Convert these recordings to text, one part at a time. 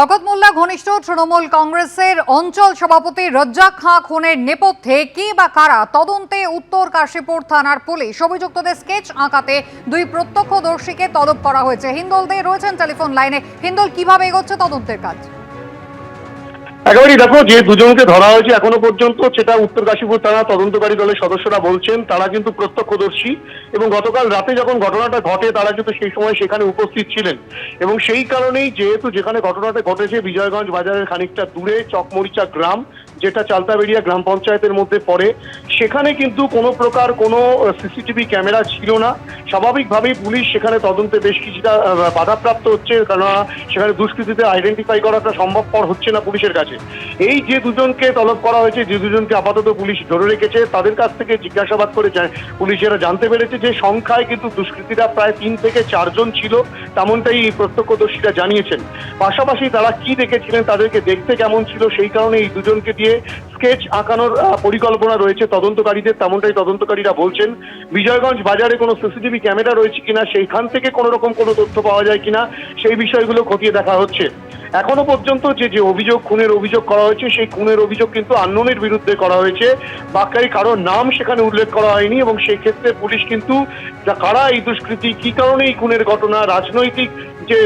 শকত মোল্লা, ঘনিষ্ঠ তৃণমূল কংগ্রেসের অঞ্চল সভাপতি রজ্জাক খাঁ খুনের নেপথ্যে কে বা কারা তদন্তে উত্তর কাশীপুর থানার পুলিশ। অভিযুক্তদের স্কেচ আঁকাতে দুই প্রত্যক্ষদর্শীকে তলব করা হয়েছে। হিন্দল দে রয়েছেন টেলিফোন লাইনে। হিন্দল, কীভাবে এগোচ্ছে তদন্তের কাজ? একেবারেই দেখো, যে দুজনকে ধরা হয়েছে এখনও পর্যন্ত, সেটা উত্তর কাশীপুর থানা তদন্তকারী দলের সদস্যরা বলছেন, তারা কিন্তু প্রত্যক্ষদর্শী এবং গতকাল রাতে যখন ঘটনাটা ঘটে, তারা কিন্তু সেই সময় সেখানে উপস্থিত ছিলেন। এবং সেই কারণেই যেহেতু যেখানে ঘটনাটা ঘটেছে, বিজয়গঞ্জ বাজারের খানিকটা দূরে, চকমরিচা গ্রাম যেটা চালতাবেড়িয়া গ্রাম পঞ্চায়েতের মধ্যে পড়ে, সেখানে কিন্তু কোনো প্রকার কোনো সিসিটিভি ক্যামেরা ছিল না। স্বাভাবিকভাবেই পুলিশ সেখানে তদন্তে বেশ কিছুটা বাধাপ্রাপ্ত হচ্ছে, কেননা সেখানে দুষ্কৃতীতে আইডেন্টিফাই করাটা সম্ভবপর হচ্ছে না পুলিশের কাছে। এই যে দুজনকে তলব করা হয়েছে, যে দুজনকে আপাতত পুলিশ ধরে রেখেছে, তাদের কাছ থেকে জিজ্ঞাসাবাদ করে পুলিশেরা জানতে পেরেছে যে সংখ্যায় কিন্তু দুষ্কৃতীরা প্রায় তিন থেকে চারজন ছিল। তেমনটাই প্রত্যক্ষদর্শীরা জানিয়েছেন। পাশাপাশি তারা কি দেখেছিলেন, তাদেরকে দেখতে কেমন ছিল সেই কারণে এই দুজনকে দিয়ে স্কেচ আঁকানোর পরিকল্পনা রয়েছে। তদন্তকারীদের তেমনটাই তদন্তকারীরা বলছেন, বিজয়গঞ্জ বাজারে কোনো সিসিটিভি ক্যামেরা রয়েছে কিনা, সেইখান থেকে কোনো রকম কোনো তথ্য পাওয়া যায় কিনা, সেই বিষয়গুলো খতিয়ে দেখা হচ্ছে। এখনও পর্যন্ত যে যে অভিযোগ, খুনের অভিযোগ করা হয়েছে, সেই খুনের অভিযোগ কিন্তু আন্ননের বিরুদ্ধে করা হয়েছে। বাক্যারি কারোর নাম সেখানে উল্লেখ করা হয়নি এবং সেই ক্ষেত্রে পুলিশ কিন্তু কারা এই দুষ্কৃতি, কি কারণে এই খুনের ঘটনা, রাজনৈতিক যে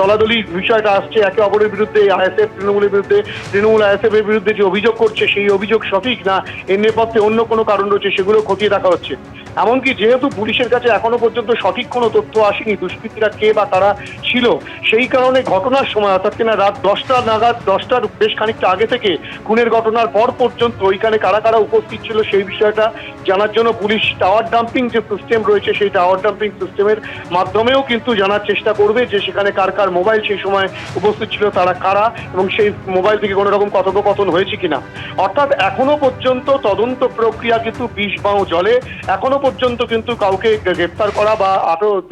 দলাদলি বিষয়টা আসছে, একে অপরের বিরুদ্ধে, আইএসএফ, তৃণমূলের বিরুদ্ধে, তৃণমূল আইএসএফ এর বিরুদ্ধে যে অভিযোগ করছে, সেই অভিযোগ সঠিক না? এর নেপথ্যে অন্য কোনো কারণ রয়েছে, সেগুলো খতিয়ে দেখা হচ্ছে। এমনকি যেহেতু পুলিশের কাছে এখনও পর্যন্ত সঠিক কোনো তথ্য আসেনি, দুষ্কৃতীরা কে বা তারা ছিল, সেই কারণে ঘটনার সময়, অর্থাৎ কিনা রাত দশটা নাগাদ, দশটার বেশ খানিকটা আগে থেকে খুনের ঘটনার পর পর্যন্ত ওইখানে কারা কারা উপস্থিত ছিল সেই বিষয়টা জানার জন্য পুলিশ টাওয়ার ডাম্পিং যে সিস্টেম রয়েছে, সেই টাওয়ার ডাম্পিং সিস্টেমের মাধ্যমেও কিন্তু জানার চেষ্টা করবে যে সেখানে কার কার মোবাইল সেই সময় উপস্থিত ছিল, তারা কারা এবং সেই মোবাইল থেকে কোনো রকম কথোপকথন হয়েছে কিনা। অর্থাৎ এখনও পর্যন্ত তদন্ত প্রক্রিয়া কিন্তু বিষ বাঁও জলে, এখনও পর্যন্ত কিন্তু কাউকে গ্রেপ্তার করা বা আটক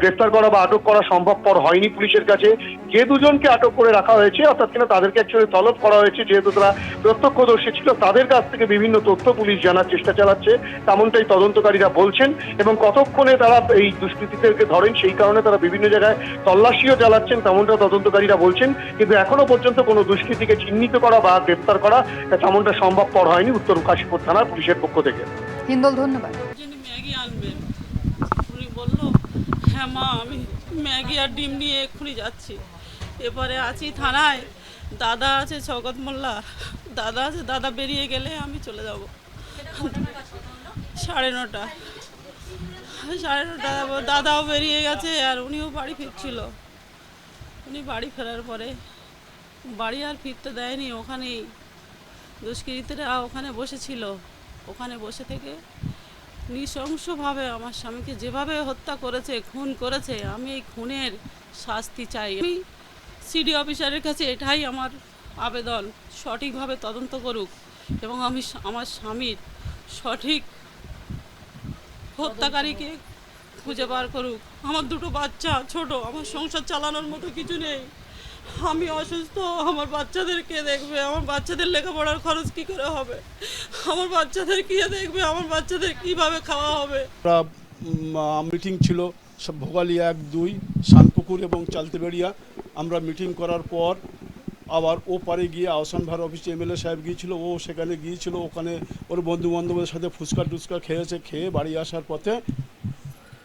গ্রেপ্তার করা বা আটক করা সম্ভবপর হয়নি পুলিশের কাছে। যে দুজনকে আটক করে রাখা হয়েছে, অর্থাৎ কিনা তাদেরকে অ্যাকচুয়ালি তলব করা হয়েছে, যেহেতু তারা প্রত্যক্ষদর্শী ছিল, তাদের কাছ থেকে বিভিন্ন তথ্য পুলিশ জানার চেষ্টা চালাচ্ছে, তেমনটাই তদন্তকারীরা বলছেন এবং কতক্ষণে তারা এই দুষ্কৃতীদেরকে ধরেন, সেই কারণে তারা বিভিন্ন জায়গায় তল্লাশিও চালাচ্ছেন, তেমনটা তদন্তকারীরা বলছেন। কিন্তু এখনও পর্যন্ত কোনো দুষ্কৃতীকে চিহ্নিত করা বা গ্রেপ্তার করা তেমনটা সম্ভবপর হয়নি উত্তর কাশীপুর থানার পুলিশের পক্ষ থেকে। হিন্দল, ধন্যবাদ যিনি ম্যাগি আনবেন উনি বলল হ্যাঁ মা আমি ম্যাগি আর ডিম নিয়ে এক্ষুনি যাচ্ছি। এবারে আছি থানায়। দাদা আছে শওকত মোল্লা। দাদা আছে দাদা বেরিয়ে গেলে আমি চলে যাব। সাড়ে নটা। সাড়ে নটা দাদাও বেরিয়ে গেছে আর উনিও বাড়ি ফিরছিল। উনি বাড়ি ফেরার পরে বাড়ি আর ফিরতে দেয়নি ওখানেই দুষ্কৃতীরা ওখানে বসেছিল। ওখানে বসে থেকে নৃশংসভাবে আমার স্বামীকে যেভাবে হত্যা করেছে, খুন করেছে, আমি এই খুনের শাস্তি চাই। আমি সিডি অফিসারের কাছে এটাই আমার আবেদন, সঠিকভাবে তদন্ত করুক এবং আমি আমার স্বামীর সঠিক হত্যাকারীকে খুঁজে বার করুক। আমার দুটো বাচ্চা ছোট, আমার সংসার চালানোর মতো কিছু নেই। আমি অসুস্থ, আমার বাচ্চাদের কে দেখবে? আমার বাচ্চাদের লেখাপড়ার খরচ কি করে হবে? আমার বাচ্চাদের কে দেখবে? আমার বাচ্চাদের কীভাবে খাওয়া হবে? মিটিং ছিল ভোগালী এক, দুই, শানপুকুর এবং চালতেবেড়িয়া। আমরা মিটিং করার পর আবার ও পারে গিয়ে আহসান ভার অফিসে এমএলএ সাহেব গিয়েছিল, ও সেখানে গিয়েছিল, ওখানে ওর বন্ধু বান্ধবের সাথে ফুচকা টুচকা খেয়েছে, খেয়ে বাড়ি আসার পথে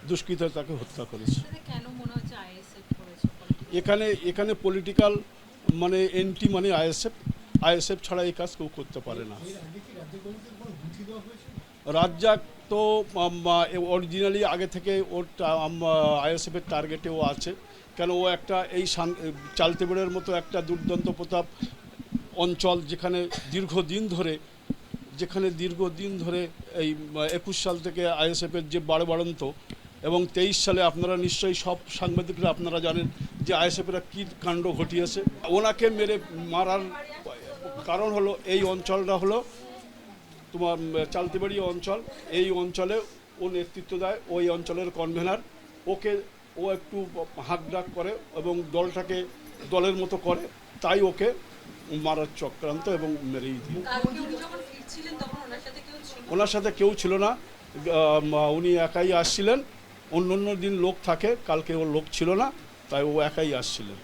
দুষ্কৃত তাকে হত্যা করেছে কেন মনে হচ্ছে আইএসএফ করেছে এখানে এখানে পলিটিক্যাল মানে এনটি মানে আইএসএফ আইএসএফ ছাড়া এই কাজ কেউ করতে পারে না। রাজ্জাক তো অরিজিনালি আগে থেকে ওর আইএসএফের টার্গেটে ও আছে। কেন ও একটা এই চালতেবেড়ের মতো একটা দুর্দান্ত প্রতাপ অঞ্চল যেখানে দীর্ঘদিন ধরে, যেখানে দীর্ঘদিন ধরে এই একুশ সাল থেকে আইএসএফের যে বারো বাড়ন্ত এবং তেইশ সালে আপনারা নিশ্চয়ই সব সাংবাদিকরা আপনারা জানেন যে আইএসএফেরা কী কাণ্ড ঘটিয়েছে। ওনাকে মেরে মারার কারণ হলো এই অঞ্চলটা হলো তোমার চালতিবাড়ি অঞ্চল। এই অঞ্চলে ও নেতৃত্ব দেয় ওই অঞ্চলের কনভেনার ওকে ও একটু হাঁক ডাক করে এবং দলটাকে দলের মতো করে তাই ওকে মারার চক্রান্ত এবং মেরেই দিয়ে। ওনার সাথে কেউ ছিল না। উনি একাই আসছিলেন। অন্য অন্য দিন লোক থাকে কালকে ও লোক ছিল না তাই ও একাই আসছিলেন।